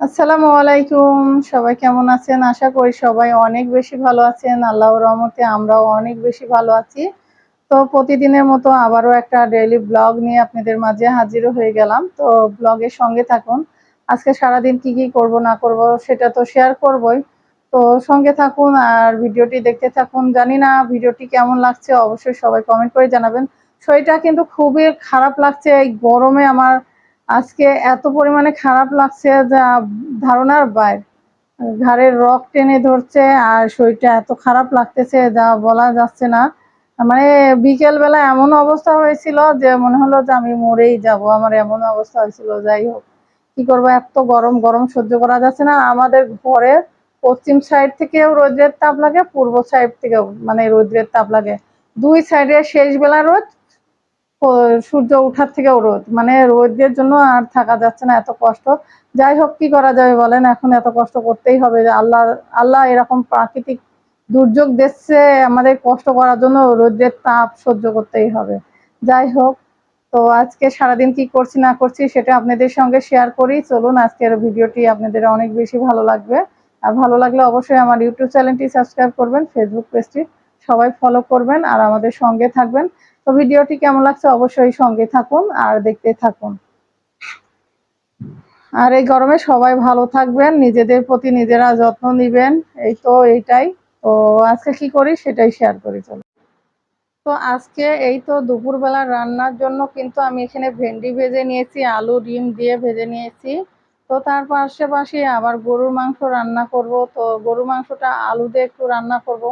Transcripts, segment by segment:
আসসালামু আলাইকুম। সবাই কেমন আছেন? আশা করি সবাই অনেক বেশি ভালো আছেন। আল্লাহর রহমতে আমরাও অনেক বেশি ভালো আছি। তো প্রতিদিনের মতো আবারও একটা ডেইলি ব্লগ নিয়ে আপনাদের মাঝে হাজির হয়ে গেলাম। তো ব্লগের সঙ্গে থাকুন। আজকে সারাদিন কি কি করব, না করব, সেটা তো শেয়ার করবই। তো সঙ্গে থাকুন আর ভিডিওটি দেখতে থাকুন। জানি না ভিডিওটি কেমন লাগছে, অবশ্যই সবাই কমেন্ট করে জানাবেন। শরীরটা কিন্তু খুবই খারাপ লাগছে। এই গরমে আমার আজকে এত পরিমাণে খারাপ লাগছে যা ধারণার বাইরে। ঘাড়ের রক টেনে ধরছে আর শরীরটা এত খারাপ লাগতেছে যা বলা যাচ্ছে না। মানে বিকেল বেলা এমন অবস্থা হয়েছিল যে মনে হলো যে আমি মরেই যাব। আমার এমন অবস্থা হয়েছিল, যাই হোক। কি করব, এত গরম গরম সহ্য করা যাচ্ছে না। আমাদের ঘরের পশ্চিম সাইড থেকেও রোদ্রের তাপ লাগে, পূর্ব সাইড থেকেও মানে রোদ্রের তাপ লাগে। দুই সাইডে শেষ বেলা রোদ সূর্য উঠার থেকে রোদ। মানে রোদের জন্য আর থাকা যাচ্ছে না, এত কষ্ট। যাই হোক, কি করা যাবে বলেন? এখন এত কষ্ট করতেই হবে আল্লাহ আল্লাহ এরকম প্রাকৃতিক দুর্যোগ দিচ্ছে, আমাদের কষ্ট করার জন্য রোদের তাপ সহ্য করতেই হবে। যাই হোক, তো আজকে সারাদিন কি করছি না করছি সেটা আপনাদের সঙ্গে শেয়ার করি। চলুন, আজকের ভিডিওটি আপনাদের অনেক বেশি ভালো লাগবে। আর ভালো লাগলে অবশ্যই আমার ইউটিউব চ্যানেলটি সাবস্ক্রাইব করবেন ফেসবুক পেজটি সবাই ফলো করবেন, আর আমাদের সঙ্গে থাকবেন। তো ভিডিওটি কেমন লাগছে অবশ্যই সঙ্গে থাকুন আর দেখতে থাকুন। আর এই গরমে সবাই ভালো থাকবেন, নিজেদের প্রতি নিজেরা যত্ন নিবেন, এই তো এইটাই। তো আজকে কি করি সেটাই শেয়ার করি, চলো। তো আজকে এই তো দুপুরবেলা রান্নার জন্য কিন্তু আমি এখানে ভেন্ডি ভেজে নিয়েছি, আলু, ডিম দিয়ে ভেজে নিয়েছি। তো তার পাশাপাশি আবার গরুর মাংস রান্না করব, তো গরুর মাংসটা আলু দিয়ে একটু রান্না করব।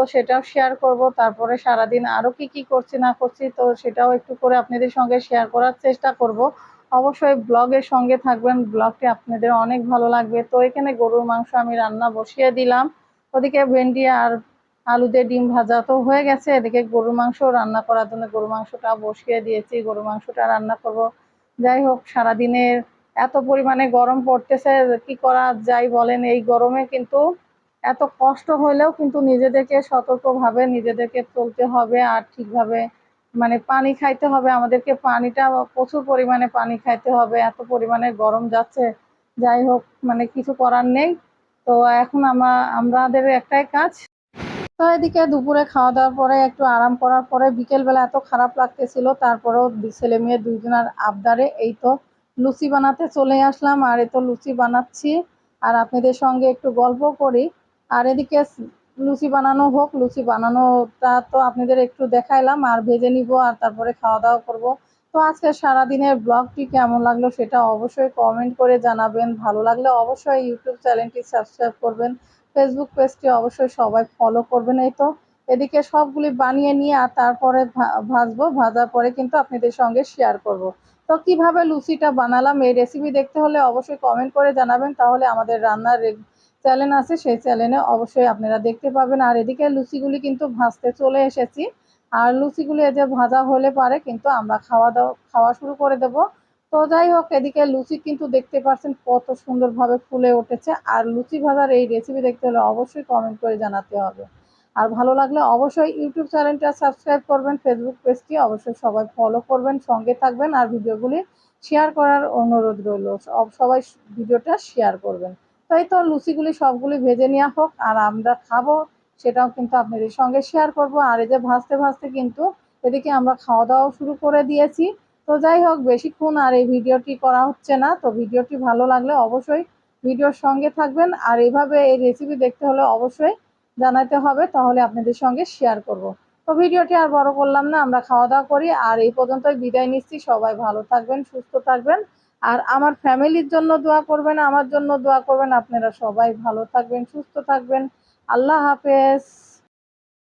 তো সেটাও শেয়ার করব। তারপরে সারাদিন আরও কি কি করছি না করছি, তো সেটাও একটু করে আপনাদের সঙ্গে শেয়ার করার চেষ্টা করব। অবশ্যই ব্লগের সঙ্গে থাকবেন ব্লগটি আপনাদের অনেক ভালো লাগবে। তো এখানে গরুর মাংস আমি রান্না বসিয়ে দিলাম। ওদিকে ভেন্ডি আর আলু দিয়ে ডিম ভাজা তো হয়ে গেছে। এদিকে গরুর মাংস রান্না করার জন্য গরু মাংসটা বসিয়ে দিয়েছি গরু মাংসটা রান্না করব। যাই হোক, সারাদিনের এত পরিমাণে গরম পড়তেছে কি করা যায় বলেন? এই গরমে কিন্তু এত কষ্ট হলেও কিন্তু নিজেদেরকে সতর্কভাবে নিজেদেরকে চলতে হবে আর ঠিকভাবে মানে পানি খাইতে হবে। আমাদেরকে পানিটা প্রচুর পরিমাণে পানি খাইতে হবে। এত পরিমাণে গরম যাচ্ছে। যাই হোক মানে কিছু করার নেই। তো এখন আমরা আমাদের একটাই কাজ। তো এদিকে দুপুরে খাওয়া দাওয়ার পরে একটু আরাম করার পরে বিকেলবেলা এত খারাপ লাগতেছিল, তারপরেও ছেলে মেয়ে দুইজনের আবদারে এই তো লুচি বানাতে চলে আসলাম। আর এই তো লুচি বানাচ্ছি। আর আপনাদের সঙ্গে একটু গল্প করি। আর এদিকে লুচি বানানো হোক, লুচি বানানোটা তো আপনাদের একটু দেখাইলাম, আর ভেজে নিব আর তারপরে খাওয়া দাওয়া করব। তো আজকে সারাদিনের ব্লগটি কেমন লাগল সেটা অবশ্যই কমেন্ট করে জানাবেন। ভালো লাগলে অবশ্যই ইউটিউব চ্যানেলটি সাবস্ক্রাইব করবেন। ফেসবুক পেজটি অবশ্যই সবাই ফলো করবেন এই তো। এদিকে সবগুলি বানিয়ে নিয়ে আর তারপরে ভাজবো, ভাজার পরে কিন্তু আপনাদের সঙ্গে শেয়ার করব। তো কীভাবে লুচিটা বানালাম এই রেসিপি দেখতে হলে অবশ্যই কমেন্ট করে জানাবেন। তাহলে আমাদের রান্নার চ্যানেল আছে, সেই চ্যানেলে অবশ্যই আপনারা দেখতে পাবেন। আর এদিকে লুচিগুলি কিন্তু ভাজতে চলে এসেছি। আর লুচিগুলি যে ভাজা হলে পারে, কিন্তু আমরা খাওয়া দাওয়া খাওয়া শুরু করে দেব। তো যাই হোক, এদিকে লুচি কিন্তু দেখতে পাচ্ছেন কত সুন্দরভাবে ফুলে উঠেছে। আর লুচি ভাজার এই রেসিপি দেখতে হলে অবশ্যই কমেন্ট করে জানাতে হবে। আর ভালো লাগলে অবশ্যই ইউটিউব চ্যানেলটা সাবস্ক্রাইব করবেন ফেসবুক পেজটি অবশ্যই সবাই ফলো করবেন, সঙ্গে থাকবেন। আর ভিডিওগুলি শেয়ার করার অনুরোধ রইল। সবাই ভিডিওটা শেয়ার করবেন। তাই তো লুচিগুলি সবগুলি ভেজে নেওয়া হোক, আর আমরা খাব, সেটাও কিন্তু আপনাদের সঙ্গে শেয়ার করব। আর এই যে ভাজতে ভাজতে কিন্তু এদিকে আমরা খাওয়া দাওয়া শুরু করে দিয়েছি। তো যাই হোক, বেশিক্ষণ আর এই ভিডিওটি করা হচ্ছে না, তো ভিডিওটি ভালো লাগলে অবশ্যই ভিডিওর সঙ্গে থাকবেন। আর এইভাবে এই রেসিপি দেখতে হলে অবশ্যই জানাতে হবে, তাহলে আপনাদের সঙ্গে শেয়ার করব। তো ভিডিওটি আর বড় করলাম না, আমরা খাওয়া দাওয়া করি, আর এই পর্যন্তই বিদায় নিচ্ছি। সবাই ভালো থাকবেন, সুস্থ থাকবেন। আর আমার ফ্যামিলির জন্য দোয়া করবেন, আমার জন্য দোয়া করবেন। আপনারা সবাই ভালো থাকবেন, সুস্থ থাকবেন। আল্লাহ হাফেজ।